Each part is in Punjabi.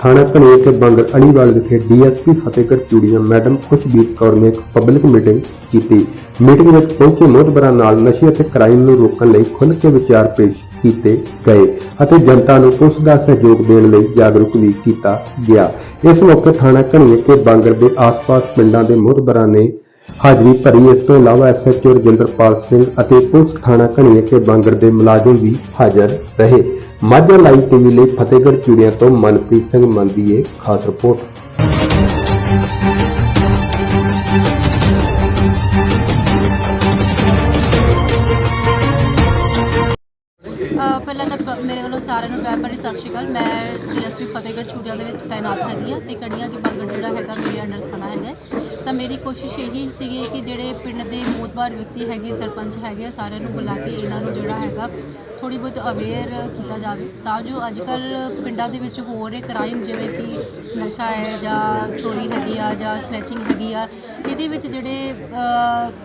ਥਾਣਾ ਕਨੇਰ ਤੇ ਬੰਗਰ ਅਲੀਵਾਲ ਵਿਖੇ ਡੀਐਸਪੀ ਫਤਿਹਗੜ੍ਹ ਚੂੜੀਆਂ ਮੈਡਮ ਖੁਸ਼ਬੀਰ ਕੌਰ ਨੇ ਇੱਕ ਪਬਲਿਕ ਮੀਟਿੰਗ ਕੀਤੀ। ਮੀਟਿੰਗ ਵਿੱਚ ਪਹੁੰਚੇ ਮੋਹਤਬਰਾਂ ਨਾਲ ਨਸ਼ੇ ਅਤੇ ਕ੍ਰਾਈਮ ਨੂੰ ਰੋਕਣ ਲਈ ਖੁੱਲ੍ਹ ਕੇ ਵਿਚਾਰ ਪੇਸ਼ ਕੀਤੇ ਗਏ ਅਤੇ ਜਨਤਾ ਨੂੰ ਪੁਲਿਸ ਦਾ ਸਹਿਯੋਗ ਦੇਣ ਲਈ ਜਾਗਰੂਕ ਵੀ ਕੀਤਾ ਗਿਆ। ਇਸ ਮੌਕੇ ਥਾਣਾ ਕਨੇਰ ਤੇ ਬੰਗਰ ਦੇ ਆਸ-ਪਾਸ ਪਿੰਡਾਂ ਦੇ ਮੋਹਤਬਰਾਂ ਨੇ ਹਾਜ਼ਰੀ ਭਰੀ। ਇਸ ਤੋਂ ਇਲਾਵਾ ਐਸਐਚਓ ਰਜਿੰਦਰਪਾਲ ਸਿੰਘ ਅਤੇ ਪੁਲਿਸ ਥਾਣਾ ਕਣੀਏ ਕੇ ਬਾਂਗਰ ਦੇ ਮੁਲਾਜ਼ਮ ਵੀ ਹਾਜ਼ਰ ਰਹੇ। ਮਾਝਾ ਲਾਈਵ ਟੀਵੀ ਲਈ ਫਤਿਹਗੜ੍ਹ ਚੂੜੀਆਂ ਤੋਂ ਮਨਪ੍ਰੀਤ ਸਿੰਘ ਮੰਦੀਏ ਖਾਸ ਰਿਪੋਰਟ। ਪਹਿਲਾਂ ਤਾਂ ਮੇਰੇ ਵੱਲੋਂ ਸਾਰਿਆਂ ਨੂੰ ਪਿਆਰ ਭਰੀ ਸਤਿ ਸ਼੍ਰੀ ਅਕਾਲ। ਮੈਂ ਡੀਐਸਪੀ ਫਤਿਹਗੜ੍ਹ ਚੂੜੀਆਂ ਦੇ ਵਿੱਚ ਤਾਇਨਾਤ ਹੈਗੀ ਹਾਂ ਤੇ ਕੜੀਆਂ ਦੀ ਬਾਗੜ ਜਿਹੜਾ ਹੈਗਾ ਮੇਰੇ ਅੰਡਰ ਥਾਣਾ ਹੈਗਾ। ਤਾਂ ਮੇਰੀ ਕੋਸ਼ਿਸ਼ ਇਹੀ ਸੀਗੀ ਕਿ ਜਿਹੜੇ ਪਿੰਡ ਦੇ ਮੋਤਬਾਰ ਵਿਅਕਤੀ ਹੈਗੇ ਸਰਪੰਚ ਹੈਗੇ ਆ, ਸਾਰਿਆਂ ਨੂੰ ਬੁਲਾ ਕੇ ਇਹਨਾਂ ਨੂੰ ਜਿਹੜਾ ਹੈਗਾ ਥੋੜੀ ਬਹੁਤ ਅਵੇਅਰ ਕੀਤਾ ਜਾਵੇ। ਤਾਂ ਜੋ ਅੱਜ ਕੱਲ ਪਿੰਡਾਂ ਦੇ ਵਿੱਚ ਹੋ ਰਹੇ ਕ੍ਰਾਈਮ ਜਿਵੇਂ ਕਿ ਨਸ਼ਾ ਹੈ ਜਾਂ ਚੋਰੀ ਹੈਗੀ ਆ ਜਾਂ ਸਨੈਚਿੰਗ ਹੈਗੀ ਆ ਇਹਦੇ ਵਿੱਚ ਜਿਹੜੇ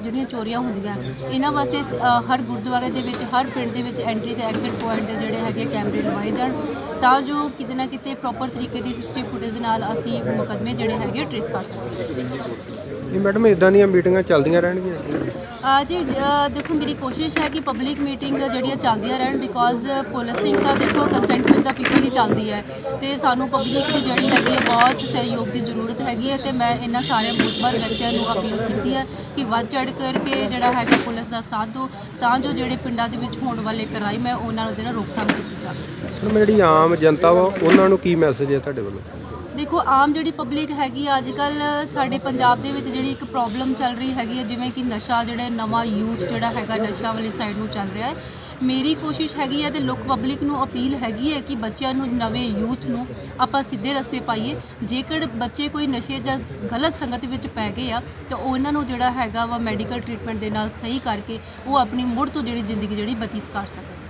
ਜਿਹੜੀਆਂ ਚੋਰੀਆਂ ਹੁੰਦੀਆਂ ਇਹਨਾਂ ਵਾਸਤੇ ਅ, ਹਰ ਗੁਰਦੁਆਰੇ ਦੇ ਵਿੱਚ ਹਰ ਪਿੰਡ ਦੇ ਵਿੱਚ ਐਂਟਰੀ ਤੇ ਐਗਜ਼ਿਟ ਪੁਆਇੰਟ ਜਿਹੜੇ ਹੈਗੇ ਕੈਮਰੇ ਲਵਾਏ ਜਾਣ। ਤਾਂ ਜੋ ਕਿਤੇ ਨਾ ਕਿਤੇ ਪ੍ਰੋਪਰ ਤਰੀਕੇ ਦੀ ਸਿਸਟਮ ਫੁਟੇਜ ਦੇ ਨਾਲ ਅਸੀਂ ਮੁਕੱਦਮੇ ਜਿਹੜੇ ਹੈਗੇ ਟ੍ਰੇਸ ਕਰ ਸਕੀਏ। ਇਹ ਮੈਡਮ ਇਦਾਂ ਦੀਆਂ ਮੀਟਿੰਗਾਂ ਚੱਲਦੀਆਂ ਰਹਿਣਗੀਆਂ? ਅ, ਜੀ ਦੇਖੋ ਮੇਰੀ ਕੋਸ਼ਿਸ਼ ਹੈ ਕਿ ਪਬਲਿਕ ਮੀਟਿੰਗ ਜਿਹੜੀਆਂ ਚੱਲਦੀਆਂ ਰਹਿਣ ਬਿਕੋਜ਼ ਪੁਲਿਸਿੰਗ ਤਾਂ ਦੇਖੋ ਕੰਸੈਂਟ ਵਿਦ ਦਾ ਪੀਪਲ ਹੀ ਚੱਲਦੀ ਹੈ ਤੇ ਸਾਨੂੰ ਪਬਲਿਕ ਦੀ ਜਿਹੜੀ ਹੈਗੀ ਹੈ ਬਹੁਤ ਸਹਿਯੋਗ ਦੀ ਜ਼ਰੂਰਤ ਹੈਗੀ ਹੈ ਤੇ ਮੈਂ ਇਹਨਾਂ ਸਾਰੇ ਮੁਤਬਰ ਵਿਅਕਤੀਆਂ ਨੂੰ ਅਪੀਲ ਕੀਤੀ ਹੈ ਕਿ ਵੱਧ ਚੜ ਕਰਕੇ ਜਿਹੜਾ ਹੈਗਾ ਪੁਲਿਸ ਦਾ ਸਾਥ ਦਿਓ ਤਾਂ ਜੋ ਜਿਹੜੇ ਪਿੰਡਾਂ ਦੇ ਵਿੱਚ ਹੋਣ ਵਾਲੇ ਕ੍ਰਾਈਮ ਹੈ ਉਹਨਾਂ ਨੂੰ ਜਿਹੜਾ ਰੋਕਥਾਮ ਕੀਤੀ ਜਾਵੇ। ਮੈਡਮ ਜਿਹੜੀ ਆਮ ਜਨਤਾ ਵਾ ਉਹਨਾਂ ਨੂੰ ਕੀ ਮੈਸੇਜ ਹੈ ਤੁਹਾਡੇ ਵੱਲੋਂ? ਦੇਖੋ, ਆਮ ਜਿਹੜੀ ਪਬਲਿਕ ਹੈਗੀ ਆ ਅੱਜ ਕੱਲ ਸਾਡੇ ਪੰਜਾਬ ਦੇ ਵਿੱਚ ਜਿਹੜੀ ਇੱਕ ਪ੍ਰੋਬਲਮ ਚੱਲ ਰਹੀ ਹੈਗੀ ਹੈ ਜਿਵੇਂ ਕਿ ਨਸ਼ਾ ਜਿਹੜਾ, ਨਵਾਂ ਯੂਥ ਜਿਹੜਾ ਹੈਗਾ, ਨਸ਼ਾ ਵਾਲੀ ਸਾਈਡ ਨੂੰ ਚੱਲ ਰਿਹਾ ਹੈ। ਮੇਰੀ ਕੋਸ਼ਿਸ਼ ਹੈਗੀ ਹੈ ਤੇ ਲੋਕ ਪਬਲਿਕ ਨੂੰ ਅਪੀਲ ਹੈਗੀ ਹੈ ਕਿ ਬੱਚਿਆਂ ਨੂੰ, ਨਵੇਂ ਯੂਥ ਨੂੰ ਆਪਾਂ ਸਿੱਧੇ ਰਸਤੇ ਪਾਈਏ। ਜੇਕਰ ਬੱਚੇ ਕੋਈ ਨਸ਼ੇ ਜਾਂ ਗਲਤ ਸੰਗਤ ਵਿੱਚ ਪੈ ਗਏ ਆ, ਤਾਂ ਉਹਨਾਂ ਨੂੰ ਜਿਹੜਾ ਹੈਗਾ ਵਾ ਮੈਡੀਕਲ ਟ੍ਰੀਟਮੈਂਟ ਦੇ ਨਾਲ ਸਹੀ ਕਰਕੇ ਉਹ ਆਪਣੀ ਮੁੜ ਤੋਂ ਜਿਹੜੀ ਜ਼ਿੰਦਗੀ ਜਿਹੜੀ ਬਤੀਤ ਕਰ ਸਕਣ।